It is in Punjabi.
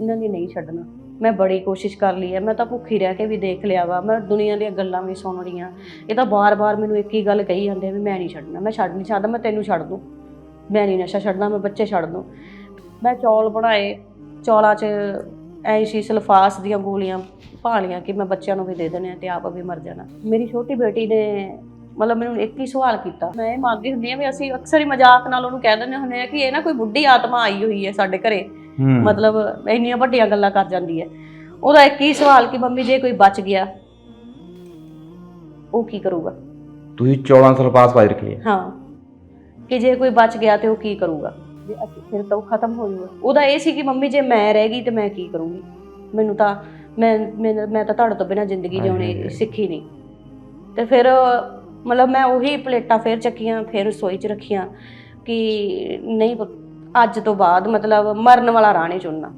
ਇਹਨਾਂ ਦੀ ਨਹੀਂ ਛੱਡਣਾ। ਮੈਂ ਬੜੀ ਕੋਸ਼ਿਸ਼ ਕਰ ਲਈ ਹੈ। ਮੈਂ ਤਾਂ ਭੁੱਖੀ ਰਹਿ ਕੇ ਵੀ ਦੇਖ ਲਿਆ ਵਾ। ਮੈਂ ਦੁਨੀਆ ਦੀਆਂ ਗੱਲਾਂ ਵੀ ਸੁਣ ਰਹੀ ਹਾਂ। ਇਹ ਤਾਂ ਬਾਰ-ਬਾਰ ਮੈਨੂੰ ਇੱਕ ਹੀ ਗੱਲ ਕਹੀ ਜਾਂਦੇ ਆ ਵੀ ਮੈਂ ਨਹੀਂ ਛੱਡਣਾ। ਮੈਂ ਛੱਡ ਨਹੀਂ ਸਕਦਾ, ਮੈਂ ਤੈਨੂੰ ਛੱਡ ਦੂੰ। ਮੈਂ ਨਹੀਂ ਨਸ਼ਾ ਛੱਡਣਾ ਮੈਂ ਬੱਚੇ ਛੱਡ ਦੂੰ। ਮੈਂ ਚੌਲ ਬਣਾਏ। ਚੌਲਾਂ 'ਚ ਐ ਸੀ, ਸਲਫਾਸ ਦੀਆਂ ਗੋਲੀਆਂ ਭਾਲੀਆਂ ਕਿ ਮੈਂ ਬੱਚਿਆਂ ਨੂੰ ਵੀ ਦੇ ਦੇਣੇ ਆ ਤੇ ਆਪ ਵੀ ਮਰ ਜਾਣਾ। ਮੇਰੀ ਛੋਟੀ ਬੇਟੀ ਨੇ ਮਤਲਬ ਮੈਨੂੰ ਇੱਕ ਹੀ ਸਵਾਲ ਕੀਤਾ। ਮੈਂ ਇਹ ਮੰਗਦੀ ਹੁੰਦੀ ਆ ਵੀ ਅਸੀਂ ਅਕਸਰ ਹੀ ਮਜ਼ਾਕ ਨਾਲ ਉਹਨੂੰ ਕਹਿ ਦਿੰਦੇ ਹੁੰਦੇ ਆ ਕਿ ਇਹ ਨਾ ਕੋਈ ਬੁੱਢੀ ਆਤਮਾ ਆਈ ਹੋਈ ਹੈ ਸਾਡੇ ਘਰੇ। ਮਤਲਬ ਇੰਨੀਆਂ ਵੱਡੀਆਂ ਗੱਲਾਂ ਕਰ ਜਾਂਦੀ ਹੈ ਉਹਦਾ ਇੱਕ ਹੀ ਸਵਾਲ ਕਿ ਮੰਮੀ ਜੇ ਕੋਈ ਬਚ ਗਿਆ ਉਹ ਕੀ ਕਰੂਗਾ? ਤੁਸੀਂ 14 ਸਾਲ ਪਾਸ ਪਾਈ ਰੱਖੀ ਹੈ ਹਾਂ। ਕਿ ਜੇ ਕੋਈ ਬਚ ਗਿਆ ਤੇ ਉਹ ਕੀ ਕਰੂਗਾ? ਜੇ ਅਸੀਂ ਫਿਰ ਤਾਂ ਉਹ ਖਤਮ ਹੋ ਜਾਊਗਾ ਉਹਦਾ ਇਹ ਸੀ ਕਿ ਮੰਮੀ ਜੇ ਮੈਂ ਰਹਿ ਗਈ ਤੇ ਮੈਂ ਕੀ ਕਰੂੰਗੀ? ਮੈਨੂੰ ਤਾਂ ਮੈਂ ਮੈਂ ਮੈਂ ਤਾਂ ਤੁਹਾਡੇ ਤੋਂ ਬਿਨਾਂ ਜ਼ਿੰਦਗੀ ਜਿਉਣੀ। ਸਿੱਖੀ ਨਹੀਂ। ਤੇ ਫਿਰ ਮਤਲਬ ਮੈਂ ਉਹੀ ਪਲੇਟਾਂ ਫੇਰ ਚੱਕੀਆਂ ਫਿਰ ਰਸੋਈ 'ਚ ਰੱਖੀਆਂ ਕਿ ਨਹੀਂ ਅੱਜ ਤੋਂ ਬਾਅਦ ਮਤਲਬ ਮਰਨ ਵਾਲਾ ਰਾਹ ਨਹੀਂ ਚੁਣਨਾ।